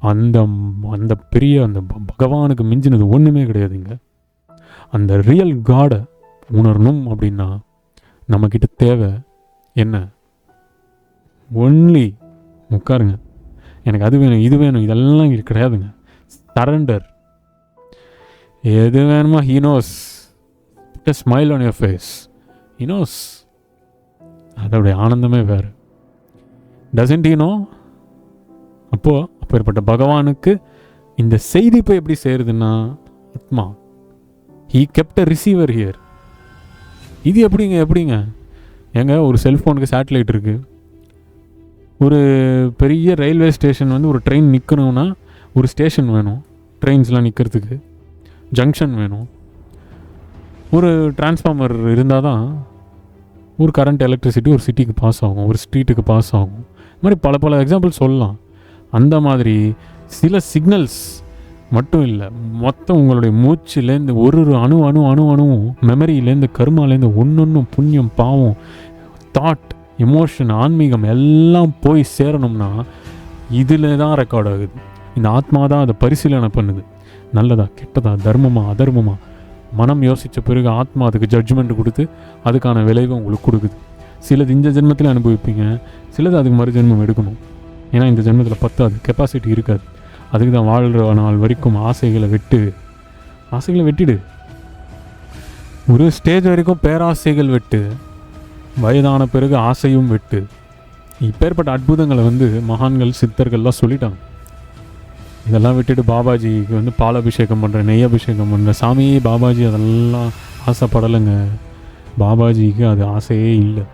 அந்த அந்த பெரிய அந்த பகவானுக்கு மிஞ்சினது ஒன்றுமே கிடையாதுங்க அந்த ரியல் காடை உணரணும் அப்படின்னா நம்மக்கிட்ட தேவை என்ன? ஒன்லி உட்காருங்க. எனக்கு அது வேணும் இது வேணும் இதெல்லாம் கிடையாதுங்க. சரண்டர் எது வேணுமோ he knows smile on your face he knows அதோடைய ஆனந்தமே வேறு. டசன்ட் ஹீனோ அப்போது அப்பேற்பட்ட பகவானுக்கு இந்த செய்தி இப்போ எப்படி சேருதுன்னா ஆத்மா he kept a receiver here இது எப்படிங்க எப்படிங்க? ஏங்க ஒரு செல்ஃபோனுக்கு சேட்டலைட் இருக்குது ஒரு பெரிய ரயில்வே ஸ்டேஷன் வந்து ஒரு ட்ரெயின் நிற்கணும்னா ஒரு ஸ்டேஷன் வேணும். ட்ரெயின்ஸ்லாம் நிற்கிறதுக்கு ஜங்ஷன் வேணும். ஒரு டிரான்ஸ்ஃபார்மர் இருந்தால் தான் ஒரு கரண்ட் எலக்ட்ரிசிட்டி ஒரு சிட்டிக்கு பாஸ் ஆகும் ஒரு ஸ்ட்ரீட்டுக்கு பாஸ் ஆகும். இது மாதிரி பல பல எக்ஸாம்பிள் சொல்லலாம். அந்த மாதிரி சில சிக்னல்ஸ் மட்டும் இல்லை. மொத்தம் உங்களுடைய மூச்சுலேருந்து ஒரு ஒரு அணு அணு அணு அணுவும் மெமரியிலேருந்து கருமாலேருந்து ஒன்று ஒன்றும் புண்ணியம் பாவம் தாட் எமோஷன் ஆன்மீகம் எல்லாம் போய் சேரணும்னா இதில் தான் ரெக்கார்ட் ஆகுது. இந்த ஆத்மா தான் அதை பரிசீலனை பண்ணுது. நல்லதா கெட்டதா தர்மமா அதர்மமா? மனம் யோசித்த பிறகு ஆத்மா அதுக்கு ஜட்ஜ்மெண்ட் கொடுத்து அதுக்கான விளைவை உங்களுக்கு கொடுக்குது. சிலது இந்த ஜென்மத்தில் அனுபவிப்பீங்க சிலது அதுக்கு மறு ஜென்மம் எடுக்கணும். ஏன்னா இந்த ஜென்மத்தில் பத்தாது கெப்பாசிட்டி இருக்காது. அதுக்கு தான் வாழ்கிற நாள் வரைக்கும் ஆசைகளை வெட்டு. ஆசைகளை வெட்டிடு. ஒரு ஸ்டேஜ் வரைக்கும் பேராசைகள் வெட்டு. வயதான பிறகு ஆசையும் வெட்டு. இப்பேற்பட்ட அற்புதங்களை வந்து மகான்கள் சித்தர்கள்லாம் சொல்லிட்டாங்க. இதெல்லாம் விட்டுட்டு பாபாஜிக்கு வந்து பால் அபிஷேகம் பண்ணுறேன் நெய் அபிஷேகம் பண்ணுறேன் சாமி பாபாஜி அதெல்லாம் ஆசைப்படலைங்க. பாபாஜிக்கு அது ஆசையே இல்லை.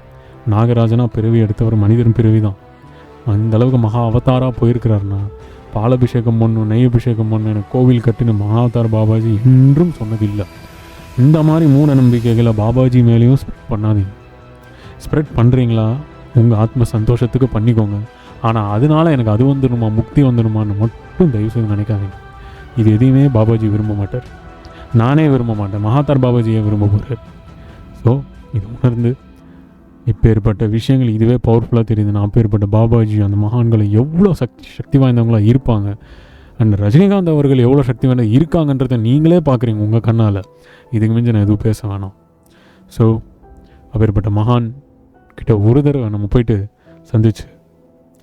நாகராஜனாக பிறவி எடுத்தவர் மனிதன் பிறவி தான் அந்த அளவுக்கு மகா அவதாராக போயிருக்கிறாருன்னா பாலபிஷேகம் பண்ணும் நெய் அபிஷேகம் பண்ணும் எனக்கு கோவில் கட்டின மகாவதார் பாபாஜி இன்றும் சொன்னதில்லை. இந்த மாதிரி மூட நம்பிக்கைகளை பாபாஜி மேலேயும் ஸ்ப்ரெட் பண்ணாதீங்க. ஸ்ப்ரெட் பண்ணுறீங்களா உங்கள் ஆத்ம சந்தோஷத்துக்கு பண்ணிக்கோங்க. ஆனால் அதனால எனக்கு அது வந்துடுமா முக்தி வந்துடுமான்னு மட்டும் தயவு செய்து நினைக்காதீங்க. இது எதையுமே பாபாஜி விரும்ப மாட்டார். நானே விரும்ப மாட்டேன். மகாத்தார் பாபாஜியை விரும்ப போகிறார் ஸோ இது உணர்ந்து இப்பேற்பட்ட விஷயங்கள் இதுவே பவர்ஃபுல்லாக தெரியுது. நான் அப்பேற்பட்ட பாபாஜி அந்த மகான்களை எவ்வளோ சக்தி சக்தி வாய்ந்தவங்களாக இருப்பாங்க. அண்ட் ரஜினிகாந்த் அவர்கள் எவ்வளோ சக்தி வாய்ந்த இருக்காங்கன்றதை நீங்களே பார்க்குறீங்க உங்கள் கண்ணால். இதுக்கு மிஞ்சி நான் எதுவும் பேச வேணாம். ஸோ அப்பேற்பட்ட மகான் கிட்ட ஒரு தடவை நம்ம போயிட்டு சந்திச்சு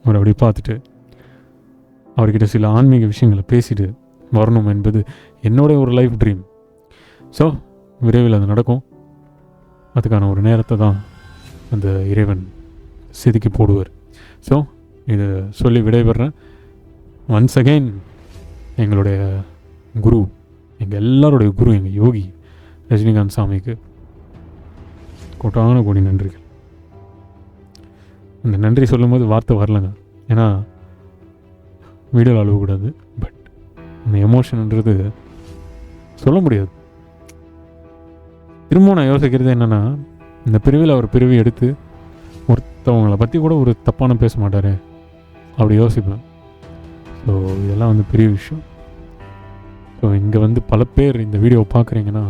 அவரை அப்படி பார்த்துட்டு அவர்கிட்ட சில ஆன்மீக விஷயங்களை பேசிட்டு வரணும் என்பது என்னுடைய ஒரு லைஃப் ட்ரீம் ஸோ விரைவில் அது நடக்கும். அதுக்கான ஒரு நேரத்தை தான் அந்த இறைவன் செதுக்கி போடுவார். ஸோ இதை சொல்லி விடைபெறேன். ஒன்ஸ் அகெயின் எங்களுடைய குரு எங்கள் எல்லாருடைய குரு எங்கள் யோகி ரஜினிகாந்த் சாமிக்கு கொட்டான கோடி நன்றிகள். அந்த நன்றி சொல்லும்போது வார்த்தை வரலங்க. ஏன்னா வீடியோவில் அழுகக்கூடாது பட் அந்த எமோஷன்ன்றது சொல்ல முடியாது. திரும்ப நான் யோசிக்கிறது என்னென்னா இந்த பிரிவில் அவர் பிரிவு எடுத்து ஒருத்தவங்களை பற்றி கூட ஒரு தப்பான பேச மாட்டார். அப்படி யோசிப்பேன். ஸோ இதெல்லாம் வந்து பெரிய விஷயம். ஸோ இங்கே வந்து பல பேர் இந்த வீடியோவை பார்க்குறீங்கன்னா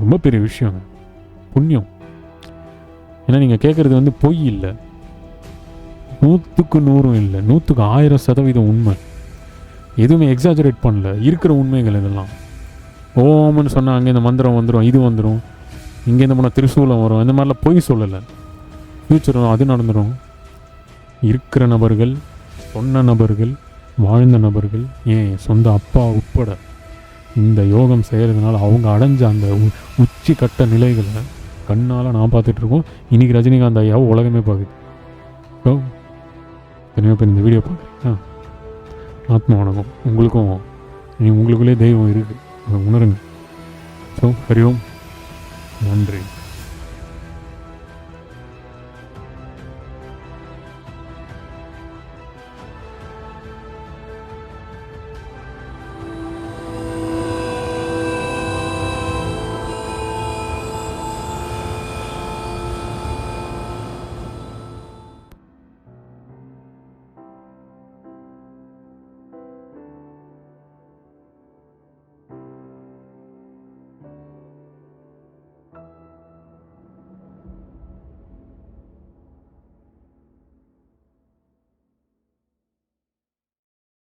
ரொம்ப பெரிய விஷயங்க புண்ணியம். ஏன்னா நீங்கள் கேட்குறது வந்து பொய் இல்லை. நூற்றுக்கு நூறும் இல்லை. நூற்றுக்கு ஆயிரம் சதவீதம் உண்மை. எதுவுமே எக்ஸாஜரேட் பண்ணல. இருக்கிற உண்மைகள் இதெல்லாம். ஓம்னு சொன்னால் அங்கே இந்த மந்திரம் வந்துடும் இது வந்துடும் இங்கேருந்து போனால் திருசூலம் வரும். இந்த மாதிரிலாம் பொய் சொல்லலை. ஃப்யூச்சர் அது நடந்துடும் இருக்கிற நபர்கள் சொன்ன நபர்கள் வாழ்ந்த நபர்கள் ஏன் சொந்த அப்பா உட்பட இந்த யோகம் செய்கிறதுனால அவங்க அடைஞ்ச அந்த உ- உச்சி கட்ட நிலைகளை கண்ணால் நான் பார்த்துட்டு இருக்கோம். இன்னைக்கு ரஜினிகாந்த் ஐயாவும் உலகமே பார்க்குது. ஓ தனியாக இப்போ இந்த வீடியோ பார்க்குறீங்க ஆத்மா வணக்கம். உங்களுக்கும் நீ உங்களுக்குள்ளே தெய்வம் இருக்குது. அதை உணருங்க. ஸோ ஹரி ஓம். நன்றி.